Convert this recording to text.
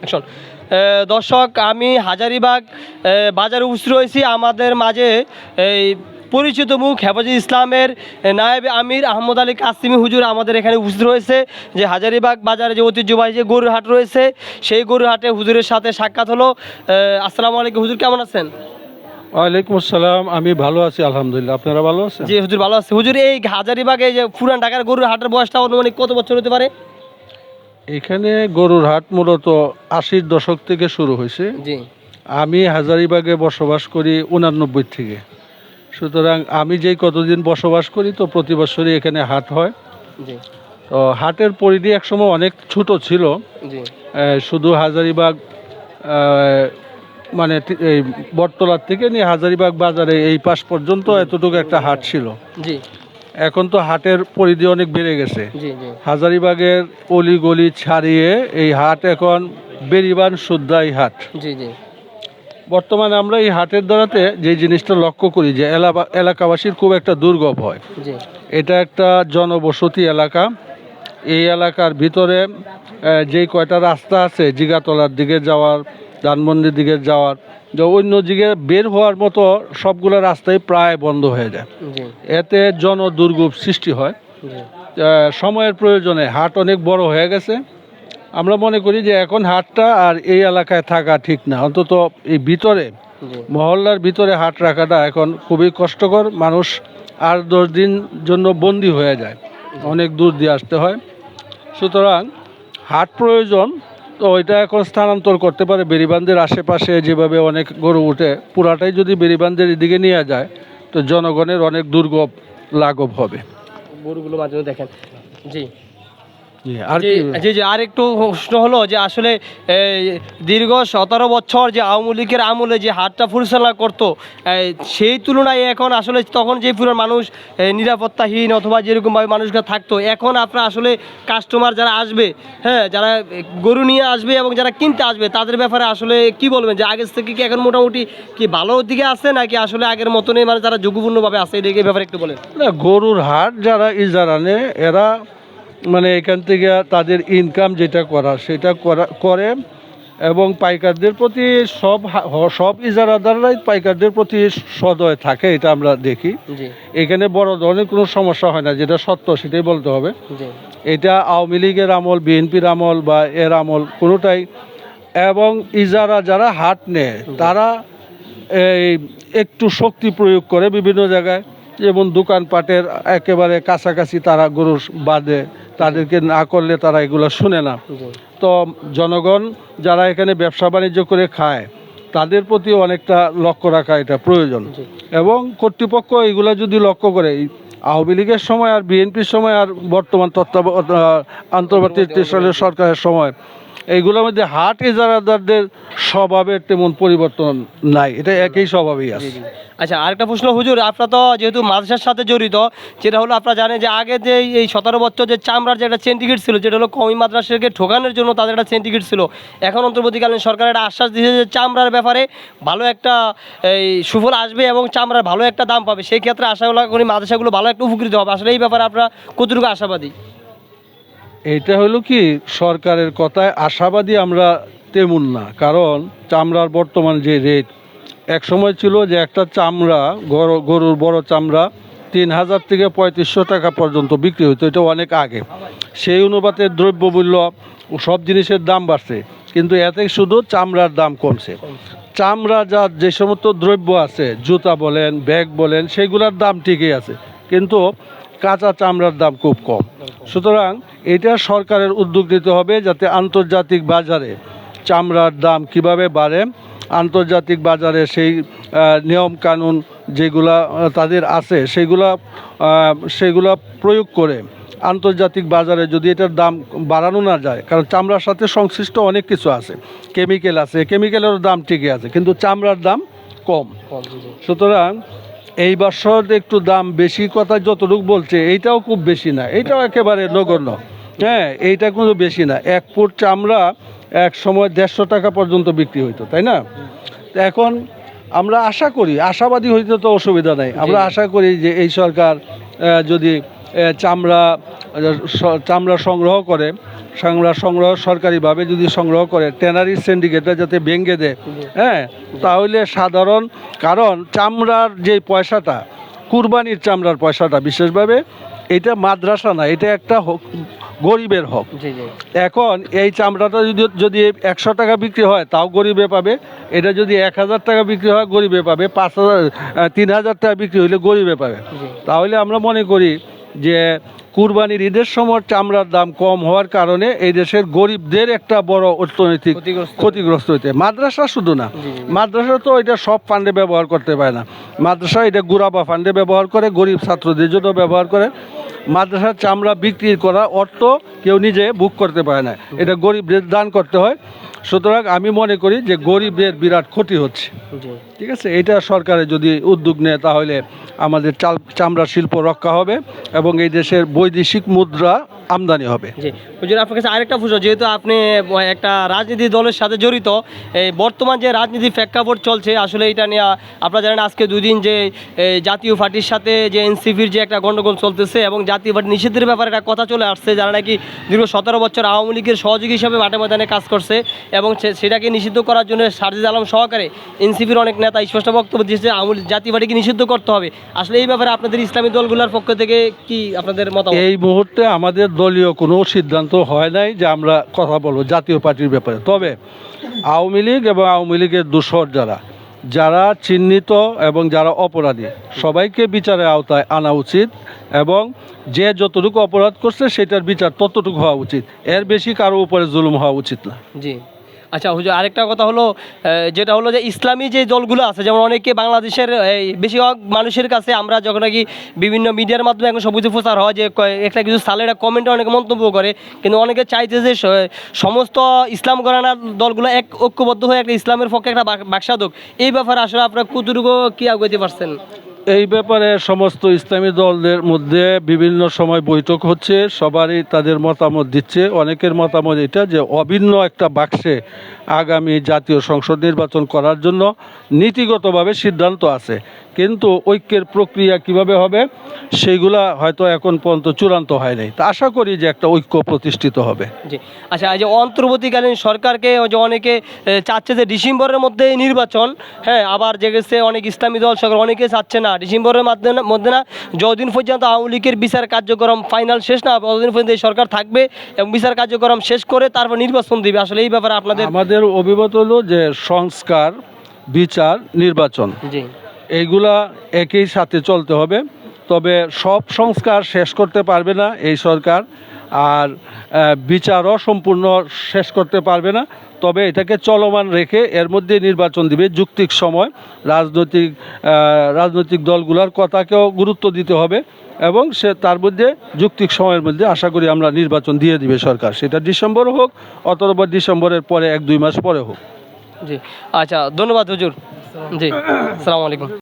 Action দর্শক আমি হাজারিবাগ বাজারে উপস্থিত রয়েছি। আমাদের মাঝে এই পরিচিত মুখ হেফাজত ইসলামের নায়েব আমির আহমদ আলী কাসিমি হুজুর আমাদের এখানে উপস্থিত রয়েছে যে হাজারিবাগ বাজারে যে ঐতিহ্যবাহী যে গরুর হাট রয়েছে সেই গরুর হাটে হুজুরের সাথে সাক্ষাৎ হলো। আসসালামু আলাইকুম হুজুর কেমন আছেন? ওয়ালাইকুম আসসালাম আমি ভালো আছি আলহামদুলিল্লাহ। আপনারা ভালো আছেন? জি হুজুর ভালো আছে। হুজুর এই হাজারিবাগে যে পুরান ঢাকার গরুর হাটের বয়সটা অনুমানিক কত বছর হতে পারে? এখানে গরুর হাট মূলত আশির দশক থেকে শুরু হয়েছে। জি। আমি হাজারিবাগে বসবাস করি উনানব্বই থেকে। সুতরাং আমি যেই কতদিন বসবাস করি তো প্রতি বছরই এখানে হাট হয়। জি। তো হাটের পরিধি একসময় অনেক ছোট ছিল। জি। শুধু হাজারিবাগ মানে এই বটতলার থেকে নিয়ে হাজারিবাগ বাজারে এই পাশ পর্যন্ত এতটুকু একটা হাট ছিল। জি। এখন তো হাটের পরিধি অনেক বেড়ে গেছে। হাজারিবাগের অলি গলি ছাড়িয়ে এই হাট এখন বেরিবান সুদ্দাই হাট। বর্তমানে আমরা এই হাটের দ্বারাতে যে জিনিসটা লক্ষ্য করি যে এলাকা- এলাকাবাসীর খুব একটা দুর্গম হয়। এটা একটা জনবসতি এলাকা। এই এলাকার ভিতরে যেই কয়টা রাস্তা আছে জিগাতলার দিকে যাওয়ার ধানমন্ডির দিকে যাওয়ার যে অন্য দিকে বের হওয়ার মতো সবগুলো রাস্তাই প্রায় বন্ধ হয়ে যায়। এতে জনদুর্ভোগ সৃষ্টি হয়। সময়ের প্রয়োজনে হাট অনেক বড় হয়ে গেছে। আমরা মনে করি যে এখন হাটটা আর এই এলাকায় থাকা ঠিক না। অন্তত এই ভিতরে মহল্লার ভিতরে হাট রাখাটা এখন খুবই কষ্টকর। মানুষ আর দশ দিন জন্য বন্দি হয়ে যায়। অনেক দূর দিয়ে আসতে হয়। সুতরাং হাট প্রয়োজন তো ওইটা এখন স্থানান্তর করতে পারে। বেরিবান্ধের আশেপাশে যেভাবে অনেক গরু উঠে, পুরাটাই যদি বেরিবান্ধের এদিকে নিয়ে যায়, তো জনগণের অনেক দুর্গ লাঘব হবে। গরুগুলো মাঝে দেখেন। জি। আর জি জি আর একটু প্রশ্ন হলো যে আসলে দীর্ঘ সতেরো বছর যে আওয়ামী লীগের আমলে যে হাটটা পরিচালনা করতো সেই তুলনায় এখন আসলে তখন যে পুরো মানুষ নিরাপত্তাহীন অথবা যেরকমভাবে মানুষরা থাকতো এখন আপনার আসলে কাস্টমার যারা আসবে হ্যাঁ যারা গরু নিয়ে আসবে এবং যারা কিনতে আসবে তাদের ব্যাপারে আসলে কি বলবেন? যে আগের থেকে কি এখন মোটামুটি কি ভালো দিকে আছে নাকি আসলে আগের মতনই মানে যারা ঝুঁকিপূর্ণভাবে আছে এটাকে ব্যাপারে একটু বলেন? না গরুর হাট যারা ইজারা নেয় এরা মানে এখান থেকে তাদের ইনকাম যেটা করা সেটা করা করে এবং পাইকারদের প্রতি সব সব ইজারাদাররাই পাইকারদের প্রতি সদয় থাকে এটা আমরা দেখি। এখানে বড় ধরনের কোনো সমস্যা হয় না যেটা সত্য সেটাই বলতে হবে। এটা আওয়ামী লীগের আমল বিএনপির আমল বা এর আমল কোনোটাই। এবং ইজারা যারা হাট নেয় তারা এই একটু শক্তি প্রয়োগ করে বিভিন্ন জায়গায়। যেমন দোকানপাটের একেবারে কাছাকাছি তারা গরু বাঁধে তাদেরকে না করলে তারা এগুলো শুনে না। তো জনগণ যারা এখানে ব্যবসা বাণিজ্য করে খায় তাদের প্রতি অনেকটা লক্ষ্য রাখা এটা প্রয়োজন। এবং কর্তৃপক্ষ এগুলো যদি লক্ষ্য করে আওয়ামী লীগের সময় আর বিএনপির সময় আর বর্তমান তত্ত্বাবধান আন্তর্জাতিক সরকারের সময় এইগুলোর মধ্যে হাট ইজারাদারদের স্বভাবের তেমন পরিবর্তন নাই। এটা একই স্বভাবেই আছে। আচ্ছা আরেকটা প্রশ্ন, হুজুর, আপনারা তো যেহেতু মাদ্রাসার সাথে জড়িত, যেটা হলো আপনারা জানেন যে আগে যে এই সতেরো বছর যে চামড়ার যে একটা চেন টিকিট ছিল, যেটা হলো কমি মাদ্রাসাকে ঠোকানোর জন্য তাদের একটা চেন টিকিট ছিল। এখন অন্তর্বর্তীকালীন সরকার একটা আশ্বাস দিয়েছে যে চামড়ার ব্যাপারে ভালো একটা, এই, সুফল আসবে এবং চামড়ার ভালো একটা দাম পাবে। সেই ক্ষেত্রে আশা করি মাদ্রাসাগুলো ভালো একটা উপকৃত হবে। আসলে এই ব্যাপারে আপনারা কতটুকু আশাবাদী? এটা হলো কি, সরকারের কথায় আশাবাদী আমরা তেমন না। কারণ চামড়ার বর্তমান যে রেট এক সময় ছিল যে একটা চামড়া, গরু, গরুর বড় চামড়া তিন হাজার থেকে পঁয়ত্রিশশো টাকা পর্যন্ত বিক্রি হতো এটা অনেক আগে। সেই অনুপাতে দ্রব্যমূল্য সব জিনিসের দাম বাড়ছে, কিন্তু এতে শুধু চামড়ার দাম কমছে। চামড়া যা যে সমস্ত দ্রব্য আছে, জুতা বলেন, ব্যাগ বলেন, সেগুলোর দাম ঠিকই আছে। কিন্তু কাঁচা চামড়ার দাম খুব কম। সুতরাং এটা সরকারের উদ্যোগ নিতে হবে যাতে আন্তর্জাতিক বাজারে চামড়ার দাম কীভাবে বাড়ে, আন্তর্জাতিক বাজারে সেই নিয়ম কানুন যেগুলা তাদের আছে সেগুলা সেগুলা প্রয়োগ করে আন্তর্জাতিক বাজারে যদি এটার দাম বাড়ানো না যায়, কারণ চামড়ার সাথে সংশ্লিষ্ট অনেক কিছু আছে, কেমিক্যাল আছে কেমিক্যালের দাম ঠিকই আছে, কিন্তু চামড়ার দাম কম। সুতরাং এই বছর একটু দাম বেশি কথা যতটুকু বলছে এইটাও খুব বেশি না এইটাও একেবারে নগণ্য। হ্যাঁ এইটা কিন্তু বেশি না এক ফুট চামড়া এক সময় দেড়শো টাকা পর্যন্ত বিক্রি হইতো তাই না? তো এখন আমরা আশা করি আশাবাদী হইতে তো অসুবিধা নাই আমরা আশা করি যে এই সরকার যদি চামড়া চামড়া সংগ্রহ করে চামড়া সংগ্রহ সরকারিভাবে যদি সংগ্রহ করে ট্যানারি সিন্ডিকেটটা যাতে ভেঙে দেয় হ্যাঁ? তাহলে সাধারণ কারণ চামড়ার যে পয়সাটা কুরবানির চামড়ার পয়সাটা বিশেষভাবে এটা মাদ্রাসা না এটা একটা হক গরিবের হক। এখন এই চামড়াটা যদি যদি একশো টাকা বিক্রি হয় তাও গরিবে পাবে। এটা যদি এক হাজার টাকা বিক্রি হয় গরিবে পাবে। পাঁচ হাজার তিন হাজার টাকা বিক্রি হলে গরিবে পাবে। তাহলে আমরা মনে করি যে কুরবানির ঈদের সময় চামড়ার দাম কম হওয়ার কারণে এই দেশের গরিবদের একটা বড় অর্থনৈতিক ক্ষতিগ্রস্ত। হইতে। মাদ্রাসা শুধু না। মাদ্রাসা তো এটা সব ফান্ডে ব্যবহার করতে পারে না। মাদ্রাসা এটা গুড়াবা ফান্ডে ব্যবহার করে গরিব ছাত্রদের জন্য ব্যবহার করে। মাদ্রাসার চামড়া বিক্রি করা অর্থ কেউ নিজে বুক করতে পারে না। এটা গরিবদের দান করতে হয়। সুতরাং আমি মনে করি যে গরিবদের বিরাট ক্ষতি হচ্ছে। ঠিক আছে? এটা সরকারের যদি উদ্যোগ নেয় তাহলে আমাদের চাল চামড়া শিল্প রক্ষা হবে এবং এই দেশের বৈদেশিক মুদ্রা আমদানি হবে। জি। হুজুর আপনার কাছে আরেকটা প্রশ্ন যেহেতু আপনি একটা রাজনীতি দলের সাথে জড়িত এই বর্তমান যে রাজনীতি প্রেক্ষাপট চলছে আসলে এটা নিয়ে আপনারা জানেন আজকে দুদিন যে জাতীয় পার্টির সাথে যে এনসিপির যে একটা গণ্ডগোল চলতেছে এবং জাতীয় পার্টি নিষেধের ব্যাপারে একটা কথা চলে আসছে যারা নাকি দীর্ঘ সতেরো বছর আওয়ামী লীগের সহযোগী হিসাবে মাঠে ময়দানে কাজ করছে এবং সেটাকে নিষিদ্ধ করার জন্য সারজিদ আলম সহকারে এনসিপির অনেক নেতা স্পষ্ট বক্তব্য দিয়েছে আওয়ামী লীগ- জাতীয় পার্টিকে নিষিদ্ধ করতে হবে। আসলে এই ব্যাপারে আপনাদের ইসলামী দলগুলোর পক্ষ থেকে কি আপনাদের মতামত? এই মুহূর্তে আমাদের দলীয় কোনো সিদ্ধান্ত হয় নাই যে আমরা কথা বলব জাতীয় পার্টির ব্যাপারে। তবে আওয়ামী লীগ এবং আওয়ামী লীগের দূষর যারা যারা চিহ্নিত এবং যারা অপরাধী, সবাইকে বিচারের আওতায় আনা উচিত এবং যে যতটুকু অপরাধ করছে সেটার বিচার ততটুকু হওয়া উচিত। এর বেশি কারও উপরে জুলুম হওয়া উচিত না। জি। আচ্ছা হুজুর আরেকটা কথা হলো যেটা হলো যে ইসলামী যে দলগুলো আছে যেমন অনেকে বাংলাদেশের এই, বেশিরভাগ মানুষের কাছে আমরা যখন নাকি বিভিন্ন মিডিয়ার মাধ্যমে এখন সবুজ প্রচার হয় যে একটা কিছু সালের কমেন্টে অনেকে মন্তব্য করে কিন্তু অনেকে চাইছে যে সমস্ত ইসলাম গণানার দলগুলো এক ঐক্যবদ্ধ হয়ে একটা ইসলামের পক্ষে একটা বাক- বাকসাধক এই ব্যাপারে আসলে আপনারা কতটুকু কি আগাইতে পারছেন? এই ব্যাপারে সমস্ত ইসলামী দলদের মধ্যে বিভিন্ন সময় বৈঠক হচ্ছে। সবারই তাদের মতামত দিচ্ছে। অনেকের মতামত এটা যে অভিন্ন একটা বাক্সে আগামী জাতীয় সংসদ নির্বাচন করার জন্য নীতিগতভাবে সিদ্ধান্ত আছে। কিন্তু ঐক্যের প্রক্রিয়া কীভাবে হবে, সেইগুলা হয়তো এখন পর্যন্ত চূড়ান্ত হয় নাই। তা আশা করি যে একটা ঐক্য প্রতিষ্ঠিত হবে। জি। আচ্ছা যে অন্তর্বর্তীকালীন সরকারকে যে অনেকে চাচ্ছে যে ডিসেম্বরের মধ্যে নির্বাচন হ্যাঁ আবার যে গেছে অনেক ইসলামী দল সরকার অনেকে চাচ্ছে না। ডিসেম্বরের মাধ্যমে মধ্যে না যতদিন পর্যন্ত আওয়ামী লীগের বিচার কার্যক্রম ফাইনাল শেষ না হবে ততদিন পর্যন্ত এই সরকার থাকবে এবং বিচার কার্যক্রম শেষ করে তারপর নির্বাচন দিবে। আসলে এই ব্যাপারে আপনাদের আমাদের অভিমত হলো যে সংস্কার বিচার নির্বাচন। জি। এইগুলা একই সাথে চলতে হবে। তবে সব সংস্কার শেষ করতে পারবে না এই সরকার আর বিচারও সম্পূর্ণ শেষ করতে পারবে না। তবে এটাকে চলমান রেখে এর মধ্যে নির্বাচন দিবে। যুক্তিক সময় রাজনৈতিক রাজনৈতিক দলগুলোর কথাকেও গুরুত্ব দিতে হবে এবং সে তার মধ্যে যুক্তিক সময়ের মধ্যে আশা করি আমরা নির্বাচন দিয়ে দিবে সরকার। সেটা ডিসেম্বর হোক অথবা ডিসেম্বরের পরে এক দুই মাস পরে হোক। জি। আচ্ছা ধন্যবাদ হুজুর। জি আসসালামু আলাইকুম।